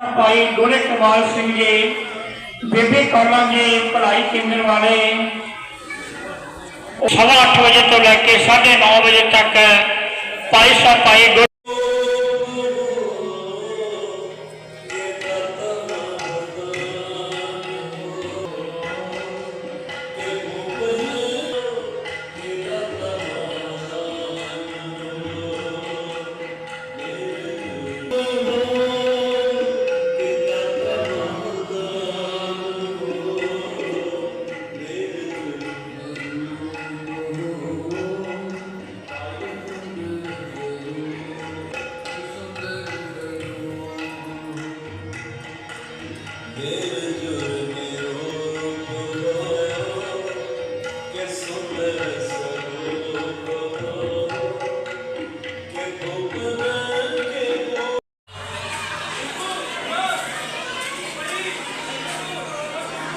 ਭਾਈ ਗੋਰੇ ਕਮਾਲ ਸਿੰਘ ਜੀ, ਬੇਬੇ ਕੌਲਾਂ ਜੀ, ਭਲਾਈ ਕੇਂਦਰ ਵਾਲੇ। ਸਵਾ ਅੱਠ ਵਜੇ ਤੋਂ ਲੈ ਕੇ 9:30 ਵਜੇ ਤੱਕ ਭਾਈ ਸਾਹਿਬ, ਭਾਈ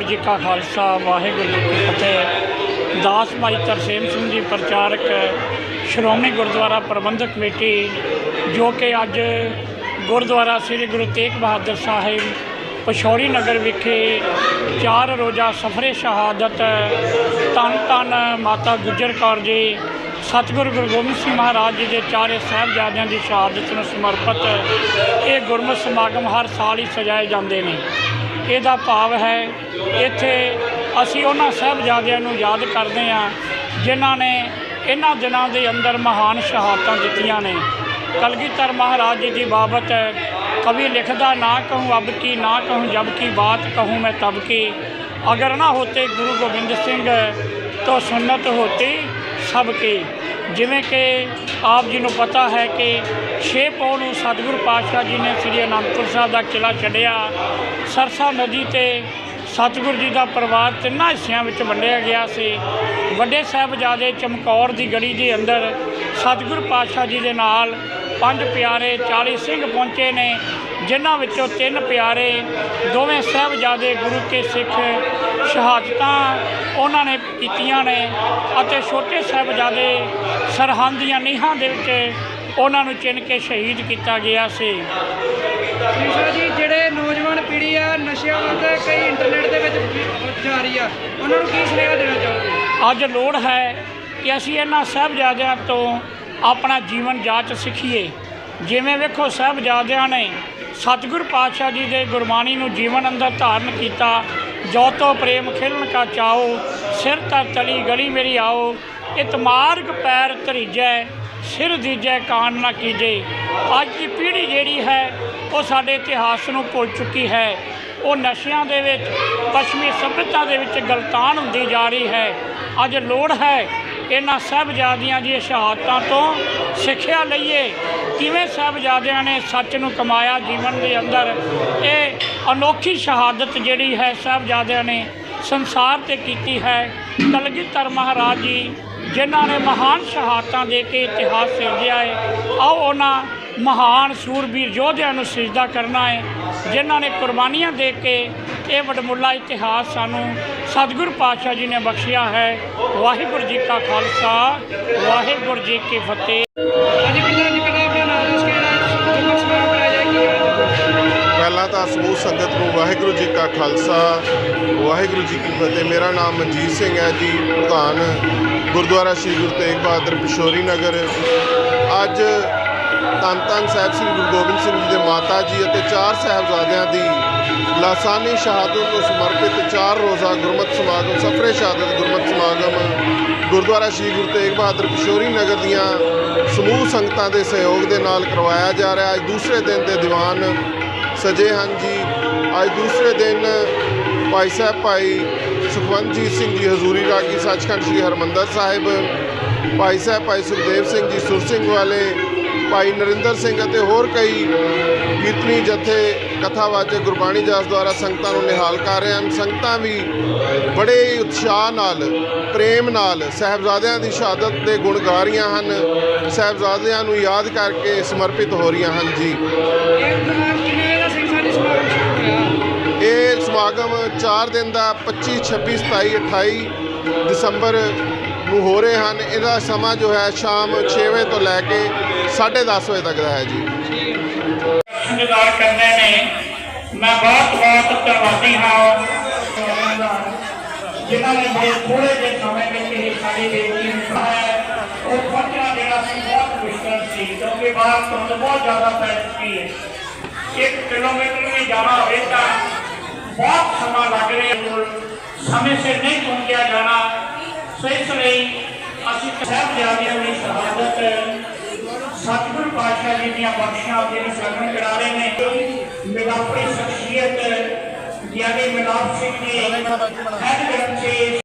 ਵਾਹਿਗੁਰੂ ਜੀ ਕਾ ਖਾਲਸਾ, ਵਾਹਿਗੁਰੂ ਜੀ ਕੀ ਫਤਿਹ। ਦਾਸ ਭਾਈ ਤਰਸੇਮ ਸਿੰਘ ਜੀ ਪ੍ਰਚਾਰਕ, ਸ਼੍ਰੋਮਣੀ ਗੁਰਦੁਆਰਾ ਪ੍ਰਬੰਧਕ ਕਮੇਟੀ, ਜੋ ਕਿ ਅੱਜ ਗੁਰਦੁਆਰਾ ਸ੍ਰੀ ਗੁਰੂ ਤੇਗ ਬਹਾਦਰ ਸਾਹਿਬ, ਪਛੌੜੀ ਨਗਰ ਵਿਖੇ ਚਾਰ ਰੋਜ਼ਾ ਸਫਰੇ ਸ਼ਹਾਦਤ, ਧੰਨ ਧੰਨ ਮਾਤਾ ਗੁਜਰ ਕੌਰ ਜੀ, ਸਤਿਗੁਰੂ ਗੁਰੂ ਗੋਬਿੰਦ ਸਿੰਘ ਮਹਾਰਾਜ ਜੀ ਦੇ ਚਾਰੇ ਸਾਹਿਬਜ਼ਾਦਿਆਂ ਦੀ ਸ਼ਹਾਦਤ ਨੂੰ ਸਮਰਪਿਤ ਇਹ ਗੁਰਮਤਿ ਸਮਾਗਮ ਹਰ ਸਾਲ ਹੀ ਸਜਾਏ ਜਾਂਦੇ ਨੇ। ਇਹਦਾ ਭਾਵ ਹੈ, ਇੱਥੇ ਅਸੀਂ ਉਹਨਾਂ ਸਾਹਿਬਜ਼ਾਦਿਆਂ ਨੂੰ ਯਾਦ ਕਰਦੇ ਹਾਂ, ਜਿਨ੍ਹਾਂ ਨੇ ਇਹਨਾਂ ਦਿਨਾਂ ਦੇ ਅੰਦਰ ਮਹਾਨ ਸ਼ਹਾਦਤਾਂ ਦਿੱਤੀਆਂ ਨੇ। ਕਲਗੀਧਰ ਮਹਾਰਾਜ ਜੀ ਦੀ ਬਾਬਤ ਕਵੀ ਲਿਖਦਾ, ਨਾ ਕਹੂੰ ਅਬ ਕੀ, ਨਾ ਕਹੂੰ ਜਬ ਕੀ ਬਾਤ, ਕਹੂੰ ਮੈਂ ਤਬ ਕੀ। ਅਗਰ ਨਾ ਹੋਤੇ ਗੁਰੂ ਗੋਬਿੰਦ ਸਿੰਘ, ਤੋਂ ਸੁਨਤ ਹੋਤੀ ਸਭ ਕੀ। ਜਿਵੇਂ ਕਿ ਆਪ ਜੀ ਨੂੰ ਪਤਾ ਹੈ ਕਿ 6 ਪੌ ਨੂੰ ਸਤਿਗੁਰੂ ਪਾਤਸ਼ਾਹ ਜੀ ਨੇ ਸ੍ਰੀ ਅਨੰਦਪੁਰ ਸਾਹਿਬ ਦਾ ਕਿਲਾ ਛੱਡਿਆ ਸਰਸਾ ਨਦੀ ਤੇ ਸਤਿਗੁਰੂ ਜੀ ਦਾ ਪਰਿਵਾਰ ਤਿੰਨਾਂ ਹਿੱਸਿਆਂ ਵਿੱਚ ਵੰਡਿਆ ਗਿਆ ਸੀ। ਵੱਡੇ ਸਾਹਿਬਜ਼ਾਦੇ ਚਮਕੌਰ ਦੀ ਗੜੀ ਦੇ ਅੰਦਰ ਸਤਿਗੁਰੂ ਪਾਤਸ਼ਾਹ ਜੀ ਦੇ ਨਾਲ ਪੰਜ ਪਿਆਰੇ 40 ਸਿੰਘ ਪਹੁੰਚੇ ਨੇ, ਜਿਨ੍ਹਾਂ ਵਿੱਚੋਂ ਤਿੰਨ ਪਿਆਰੇ ਦੋਵੇਂ ਸਾਹਿਬਜ਼ਾਦੇ ਗੁਰੂ ਕੇ ਸਿੱਖ ਸ਼ਹਾਦਤਾਂ ਉਹਨਾਂ ਨੇ ਕੀਤੀਆਂ ਨੇ ਅਤੇ ਛੋਟੇ ਸਾਹਿਬਜ਼ਾਦੇ ਸਰਹੰਦ ਦੀਆਂ ਨੀਹਾਂ ਦੇ ਵਿੱਚ ਉਹਨਾਂ ਨੂੰ ਚਿਣ ਕੇ ਸ਼ਹੀਦ ਕੀਤਾ ਗਿਆ ਸੀ। ਕ੍ਰਿਸ਼ਨਾ ਜੀ, ਜਿਹੜੇ ਨੌਜਵਾਨ ਪੀੜ੍ਹੀ ਆ, ਨਸ਼ਿਆਂ ਵੱਲ ਕਈ ਇੰਟਰਨੈਟ ਦੇ ਵਿੱਚ ਜਾ ਰਹੀ ਆ, ਉਹਨਾਂ ਨੂੰ ਕੀ ਸੁਨੇਹਾ ਦੇਣਾ ਚਾਹੋਗੇ? ਅੱਜ ਲੋੜ ਹੈ ਕਿ ਅਸੀਂ ਇਹਨਾਂ ਸਾਹਿਬਜ਼ਾਦਿਆਂ ਤੋਂ ਆਪਣਾ ਜੀਵਨ ਜਾਚ ਸਿੱਖੀਏ। ਜਿਵੇਂ ਵੇਖੋ, ਸਾਹਿਬਜ਼ਾਦਿਆਂ ਨੇ ਸਤਿਗੁਰ ਪਾਤਸ਼ਾਹ ਜੀ ਦੇ ਗੁਰਬਾਣੀ ਨੂੰ ਜੀਵਨ ਅੰਦਰ ਧਾਰਨ ਕੀਤਾ। ਜੋ ਤੋ ਪ੍ਰੇਮ ਖਿਲਣ ਕਾ ਚਾਓ, ਸਿਰ ਤਾਂ ਤਲੀ ਗਲੀ ਮੇਰੀ ਆਓ। ਇਤਮਾਰਗ ਪੈਰ ਧਰੀਜੈ, ਸਿਰ ਦੀਜੈ ਕਾਨ ਨਾ ਕੀਜੇ। ਅੱਜ ਦੀ ਪੀੜ੍ਹੀ ਜਿਹੜੀ ਹੈ ਉਹ ਸਾਡੇ ਇਤਿਹਾਸ ਨੂੰ ਭੁੱਲ ਚੁੱਕੀ ਹੈ। ਉਹ ਨਸ਼ਿਆਂ ਦੇ ਵਿੱਚ, ਪੱਛਮੀ ਸਭਿਅਤਾ ਦੇ ਵਿੱਚ ਗਲਤਾਨ ਹੁੰਦੀ ਜਾ ਰਹੀ ਹੈ। ਅੱਜ ਲੋੜ ਹੈ ਇਹਨਾਂ ਸਾਹਿਬਜ਼ਾਦਿਆਂ ਦੀਆਂ ਸ਼ਹਾਦਤਾਂ ਤੋਂ ਸਿੱਖਿਆ ਲਈਏ। ਕਿਵੇਂ ਸਾਹਿਬਜ਼ਾਦਿਆਂ ਨੇ ਸੱਚ ਨੂੰ ਕਮਾਇਆ ਜੀਵਨ ਦੇ ਅੰਦਰ? ਇਹ ਅਨੋਖੀ ਸ਼ਹਾਦਤ ਜਿਹੜੀ ਹੈ ਸਾਹਿਬਜ਼ਾਦਿਆਂ ਨੇ ਸੰਸਾਰ ਤੇ ਕੀਤੀ ਹੈ। ਕਲਗੀਧਰ ਮਹਾਰਾਜ ਜੀ, ਜਿਨ੍ਹਾਂ ਨੇ ਮਹਾਨ ਸ਼ਹਾਦਤਾਂ ਦੇ ਕੇ ਇਤਿਹਾਸ ਸਿਰਜਿਆ ਹੈ, ਆਓ ਉਹਨਾਂ ਮਹਾਨ ਸੂਰਬੀਰ ਯੋਧਿਆਂ ਨੂੰ ਸਜਦਾ ਕਰਨਾ ਹੈ ਜਿਨ੍ਹਾਂ ਨੇ ਕੁਰਬਾਨੀਆਂ ਦੇ ਕੇ ਇਹ ਵਡਮੁੱਲਾ ਇਤਿਹਾਸ ਸਾਨੂੰ ਸਤਿਗੁਰੂ ਪਾਤਸ਼ਾਹ ਜੀ ਨੇ ਬਖਸ਼ਿਆ ਹੈ। ਵਾਹਿਗੁਰੂ ਜੀ ਕਾ ਖਾਲਸਾ ਵਾਹਿਗੁਰੂ ਜੀ ਕੀ ਫਤਿਹ। ਪਹਿਲਾਂ ਤਾਂ ਸਮੂਹ ਸੰਗਤ ਨੂੰ ਵਾਹਿਗੁਰੂ ਜੀ ਕਾ ਖਾਲਸਾ ਵਾਹਿਗੁਰੂ ਜੀ ਕੀ ਫਤਿਹ। ਮੇਰਾ ਨਾਮ ਮਨਜੀਤ ਸਿੰਘ ਹੈ ਜੀ ਪ੍ਰਧਾਨ ਗੁਰਦੁਆਰਾ ਸ੍ਰੀ ਗੁਰੂ ਤੇਗ ਬਹਾਦਰ ਪਿਸ਼ੋਰੀ ਨਗਰ। ਅੱਜ ਧੰਨ ਧੰਨ ਸਾਹਿਬ ਸ੍ਰੀ ਗੁਰੂ ਗੋਬਿੰਦ ਸਿੰਘ ਜੀ ਦੇ ਮਾਤਾ ਜੀ ਅਤੇ ਚਾਰ ਸਾਹਿਬਜ਼ਾਦਿਆਂ ਦੀ ਲਾਸਾਨੀ ਸ਼ਹਾਦਤ ਨੂੰ ਸਮਰਪਿਤ ਚਾਰ ਰੋਜ਼ਾ ਗੁਰਮਤਿ ਸਮਾਗਮ, ਸਫਰੇ ਸ਼ਹਾਦਤ ਗੁਰਮਤਿ ਸਮਾਗਮ, ਗੁਰਦੁਆਰਾ ਸ੍ਰੀ ਗੁਰੂ ਤੇਗ ਬਹਾਦਰ ਕਿਸ਼ੋਰੀ ਨਗਰ ਦੀਆਂ ਸਮੂਹ ਸੰਗਤਾਂ ਦੇ ਸਹਿਯੋਗ ਦੇ ਨਾਲ ਕਰਵਾਇਆ ਜਾ ਰਿਹਾ। ਅੱਜ ਦੂਸਰੇ ਦਿਨ ਦੇ ਦੀਵਾਨ ਸਜੇ ਹਨ ਜੀ। ਅੱਜ ਦੂਸਰੇ ਦਿਨ ਭਾਈ ਸਾਹਿਬ ਭਾਈ ਸੁਖਵੰਤਜੀਤ ਸਿੰਘ ਜੀ, ਹਜ਼ੂਰੀ ਰਾਗੀ ਸੱਚਖੰਡ ਸ੍ਰੀ ਹਰਮੰਦਰ ਸਾਹਿਬ, ਭਾਈ ਸਾਹਿਬ ਭਾਈ ਸੁਖਦੇਵ ਸਿੰਘ ਜੀ, ਸੁਰ ਸਿੰਘ ਵਾਲੇ ਭਾਈ ਨਰਿੰਦਰ ਸਿੰਘ ਅਤੇ ਹੋਰ ਕਈ ਕੀਰਤਨੀ ਜਥੇ ਕਥਾਵਾਚਕ ਗੁਰਬਾਣੀ ਦਾਸ ਦੁਆਰਾ ਸੰਗਤਾਂ ਨੂੰ ਨਿਹਾਲ ਕਰ ਰਹੇ ਹਨ। ਸੰਗਤਾਂ ਵੀ ਬੜੇ ਉਤਸ਼ਾਹ ਨਾਲ, ਪ੍ਰੇਮ ਨਾਲ ਸਾਹਿਬਜ਼ਾਦਿਆਂ ਦੀ ਸ਼ਹਾਦਤ ਦੇ ਗੁਣ ਗਾ ਰਹੀਆਂ ਹਨ। ਸਾਹਿਬਜ਼ਾਦਿਆਂ ਨੂੰ ਯਾਦ ਕਰਕੇ ਸਮਰਪਿਤ ਹੋ ਰਹੀਆਂ ਹਨ ਜੀ। ਇਹ ਸਮਾਗਮ ਸ਼ੁਰੂ ਇਹ ਸਮਾਗਮ 4 ਦਿਨ ਦਾ 25 26 27 28 ਦਸੰਬਰ ਨੂੰ ਹੋ ਰਹੇ ਹਨ। ਇਹਦਾ ਸਮਾਂ ਜੋ ਹੈ ਸ਼ਾਮ 6 ਵਜੇ ਤੋਂ ਲੈ ਕੇ 10:30 ਵਜੇ ਤੱਕ ਦਾ ਹੈ ਜੀ। ਸੰਗਦਾਰ ਕਰਨੇ ਨੇ। ਮੈਂ ਬਹੁਤ ਬਹੁਤ ਧੰਨਵਾਦੀ ਹਾਂ। ਜਿਨ੍ਹਾਂ ਨੇ ਬੜੇ ਥੋੜੇ ਜਿਹੇ ਸਮੇਂ ਵਿੱਚ ਇਹ ਸਾਡੀ ਬੇਟੀ ਨੂੰ ਹੈ। ਉਹ ਪਹੁੰਚਣਾ ਜਿਹੜਾ ਸੀ, ਬਹੁਤ ਮੁਸ਼ਕਲ ਸੀ, ਕਿਉਂਕਿ ਬਾਹਰ ਤੋਂ ਬਹੁਤ ਜ਼ਿਆਦਾ ਪੈ ਚੁੱਕੀ ਹੈ ਇੱਕ ਕਿਲੋਮੀਟਰ ਵੀ ਜਾਣਾ ਹੋਵੇ ਤਾਂ ਬਹੁਤ ਸਮਾਂ ਲੱਗ ਰਿਹਾ ਹੈ। ਸਮੇਂ ਸਿਰ ਨਹੀਂ ਪਹੁੰਚਿਆ ਜਾਣਾ। ਸੋ ਇਸ ਲਈ ਅਸੀਂ ਸਾਹਿਬਜ਼ਾਦਿਆਂ ਦੀ ਸ਼ਹਾਦਤ ਸਤਿਗੁਰ ਪਾਤਸ਼ਾਹ ਜੀ ਦੀਆਂ ਬਖਸ਼ਾਂ ਦੇ ਸਰਵਣ ਕਰਾ ਰਹੇ ਨੇ। ਮੇਰਾ ਆਪਣੀ ਸ਼ਖਸੀਅਤ ਗਿਆਨੀ ਮਨਾਬ ਸਿੰਘ ਜੀ, ਹੈਡ ਗ੍ਰੰਥੀ